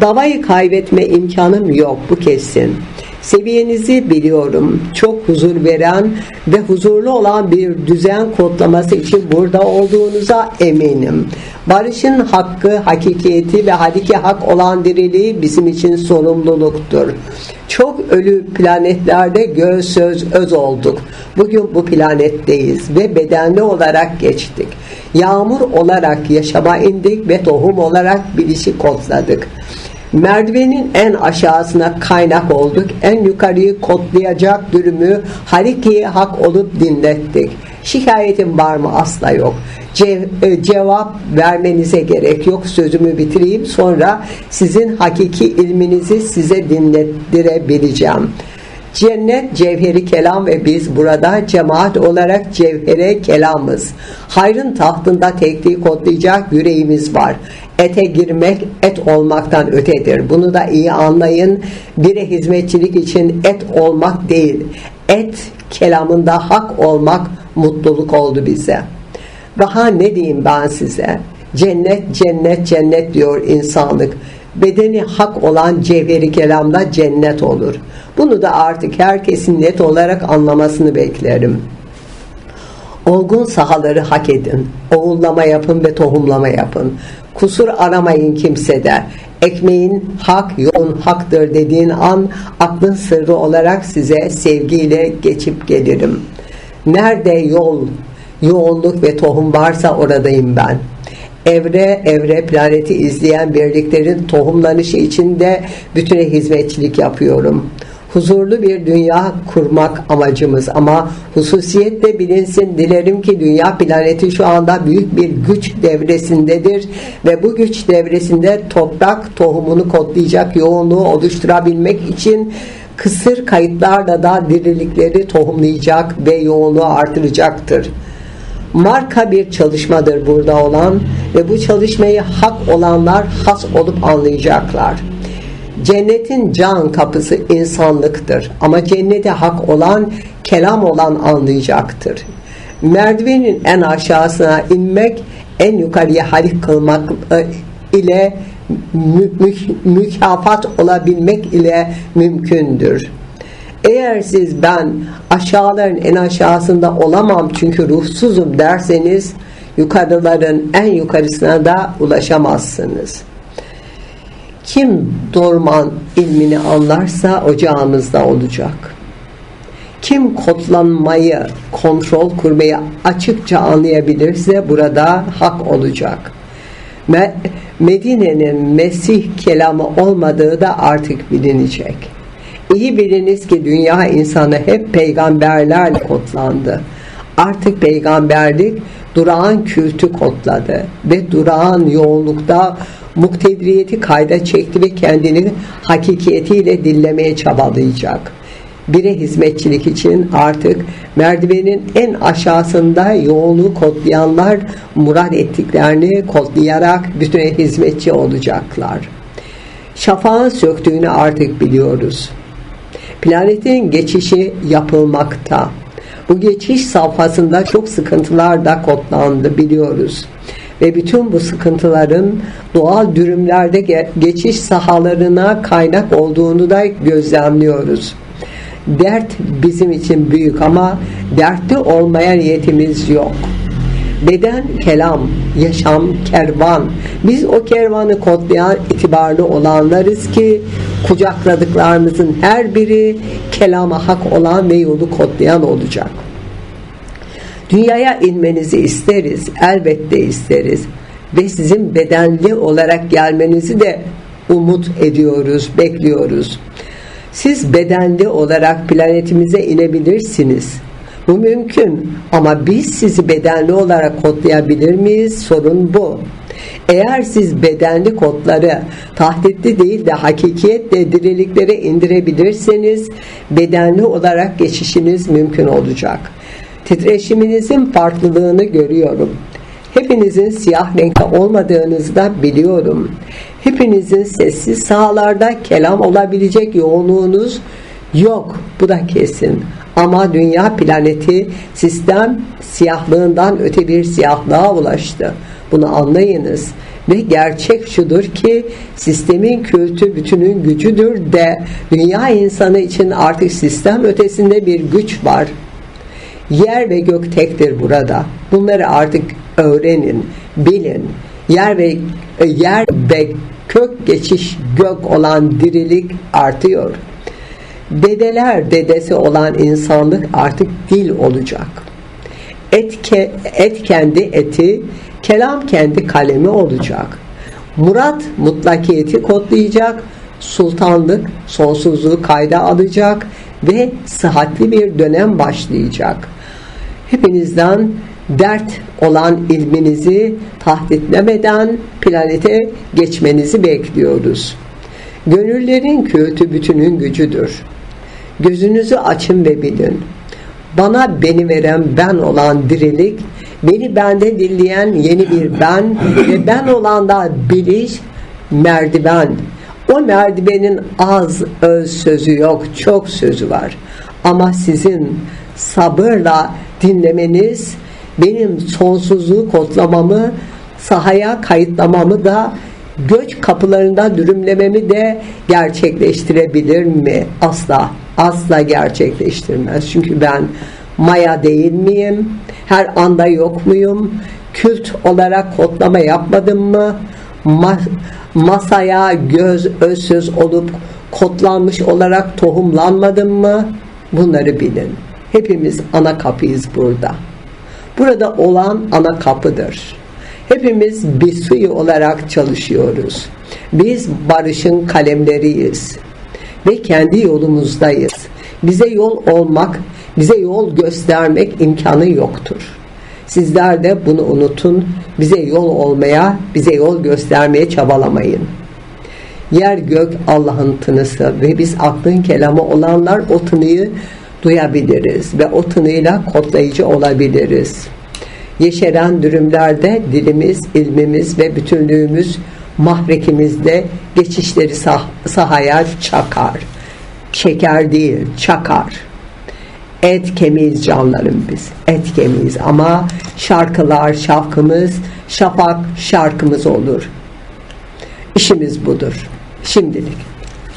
Davayı kaybetme imkanım yok bu kesin. Seviyenizi biliyorum. Çok huzur veren ve huzurlu olan bir düzen kodlaması için burada olduğunuza eminim. Barışın hakkı, hakikiyeti ve hakiki hak olan diriliği bizim için sorumluluktur. Çok ölü planetlerde göz söz öz olduk. Bugün bu planetteyiz ve bedenli olarak geçtik. Yağmur olarak yaşama indik ve tohum olarak bilişi kodladık. Merdivenin en aşağısına kaynak olduk. En yukarıyı kodlayacak dürümü Hariki'ye hak olup dinlettik. Şikayetim var mı? Asla yok. Ce- e, cevap vermenize gerek yok. Sözümü bitireyim. Sonra sizin hakiki ilminizi size dinlettirebileceğim. Cennet cevheri kelam ve biz burada cemaat olarak cevhere kelamız. Hayrın tahtında tekliği kodlayacak yüreğimiz var. Ete girmek et olmaktan ötedir. Bunu da iyi anlayın. Bire hizmetçilik için et olmak değil. Et kelamında hak olmak mutluluk oldu bize. Daha ne diyeyim ben size? Cennet, cennet, cennet diyor insanlık. Bedeni hak olan cevheri kelamda cennet olur. Bunu da artık herkesin net olarak anlamasını beklerim. Olgun sahaları hak edin. Oğullama yapın ve tohumlama yapın. Kusur aramayın kimsede. Ekmeğin hak, yolun haktır dediğin an aklın sırrı olarak size sevgiyle geçip gelirim. Nerede yol, yoğunluk ve tohum varsa oradayım ben. Evre evre planeti izleyen birliklerin tohumlanışı içinde bütüne hizmetçilik yapıyorum. Huzurlu bir dünya kurmak amacımız ama hususiyetle bilinsin. Dilerim ki dünya planeti şu anda büyük bir güç devresindedir ve bu güç devresinde toprak tohumunu kodlayacak yoğunluğu oluşturabilmek için kısır kayıtlarla da dirilikleri tohumlayacak ve yoğunluğu artıracaktır. Marka bir çalışmadır burada olan ve bu çalışmayı hak olanlar has olup anlayacaklar. Cennetin can kapısı insanlıktır ama cennete hak olan kelam olan anlayacaktır. Merdivenin en aşağısına inmek en yukarıya halik kılmak e, ile mü- mü- mükafat olabilmek ile mümkündür. Eğer siz ben aşağıların en aşağısında olamam çünkü ruhsuzum derseniz yukarıların en yukarısına da ulaşamazsınız. Kim dorman ilmini anlarsa ocağımızda olacak. Kim kodlanmayı, kontrol kurmayı açıkça anlayabilirse burada hak olacak. Me- Medine'nin Mesih kelamı olmadığı da artık bilinecek. İyi biliniz ki dünya insanı hep peygamberlerle kodlandı. Artık peygamberlik durağan kültü kodladı ve durağan yoğunlukta muktedriyeti kayda çekti ve kendini hakikiyetiyle dillemeye çabalayacak. Bire hizmetçilik için artık merdivenin en aşağısında yoğunluğu kodlayanlar murad ettiklerini kodlayarak bütüne hizmetçi olacaklar. Şafağın söktüğünü artık biliyoruz. Planetin geçişi yapılmakta. Bu geçiş safhasında çok sıkıntılar da kodlandı biliyoruz. Ve bütün bu sıkıntıların doğal dürümlerde ge- geçiş sahalarına kaynak olduğunu da gözlemliyoruz. Dert bizim için büyük ama dertli olmaya niyetimiz yok. Beden kelam, yaşam kervan. Biz o kervanı kodlayan itibarlı olanlarız ki kucakladıklarımızın her biri kelama hak olan ve yolu kodlayan olacak. Dünyaya inmenizi isteriz, elbette isteriz ve sizin bedenli olarak gelmenizi de umut ediyoruz, bekliyoruz. Siz bedenli olarak planetimize inebilirsiniz. Bu mümkün ama biz sizi bedenli olarak kodlayabilir miyiz? Sorun bu. Eğer siz bedenli kodları tahditli değil de hakikiyetle diriliklere indirebilirseniz bedenli olarak geçişiniz mümkün olacak. Titreşiminizin farklılığını görüyorum. Hepinizin siyah renkte olmadığınızı da biliyorum. Hepinizin sessiz sahalarda kelam olabilecek yoğunluğunuz yok. Bu da kesin. Ama dünya planeti sistem siyahlığından öte bir siyahlığa ulaştı. Bunu anlayınız. Ve gerçek şudur ki sistemin kültü bütünün gücüdür de dünya insanı için artık sistem ötesinde bir güç var. Yer ve gök tektir burada. Bunları artık öğrenin, bilin. Yer ve yer ve kök geçiş gök olan dirilik artıyor. Dedeler dedesi olan insanlık artık dil olacak. Et, ke, et kendi eti, kelam kendi kalemi olacak. Murat mutlakiyeti kodlayacak, sultanlık sonsuzluğu kayda alacak ve sıhhatli bir dönem başlayacak. Hepinizden dert olan ilminizi tahditlemeden planete geçmenizi bekliyoruz. Gönüllerin kötü bütünün gücüdür. Gözünüzü açın ve bilin. Bana beni veren ben olan dirilik, beni bende dinleyen yeni bir ben ve ben olan da biliş merdiven. O merdivenin az öz sözü yok, çok sözü var. Ama sizin sabırla dinlemeniz benim sonsuzluğu kodlamamı, sahaya kayıtlamamı da göç kapılarında dürümlememi de gerçekleştirebilir mi? Asla, asla gerçekleştirmez. Çünkü ben maya değil miyim? Her anda yok muyum? Kült olarak kodlama yapmadım mı? Ma masaya göz özsüz olup kodlanmış olarak tohumlanmadım mı? Bunları bilin. Hepimiz ana kapıyız burada. Burada olan ana kapıdır. Hepimiz bir suyu olarak çalışıyoruz. Biz barışın kalemleriyiz ve kendi yolumuzdayız. Bize yol olmak, bize yol göstermek imkanı yoktur. Sizler de bunu unutun. Bize yol olmaya, bize yol göstermeye çabalamayın. Yer gök Allah'ın tınısı ve biz aklın kelamı olanlar o tınıyı duyabiliriz ve o tınıyla kodlayıcı olabiliriz. Yeşeren dürümlerde dilimiz, ilmimiz ve bütünlüğümüz mahrekimizde geçişleri sah sahaya çakar. Şeker değil, çakar. Et kemiğiz canlarım biz. Et kemiğiz ama şarkılar şarkımız, şafak şarkımız olur. İşimiz budur. Şimdilik.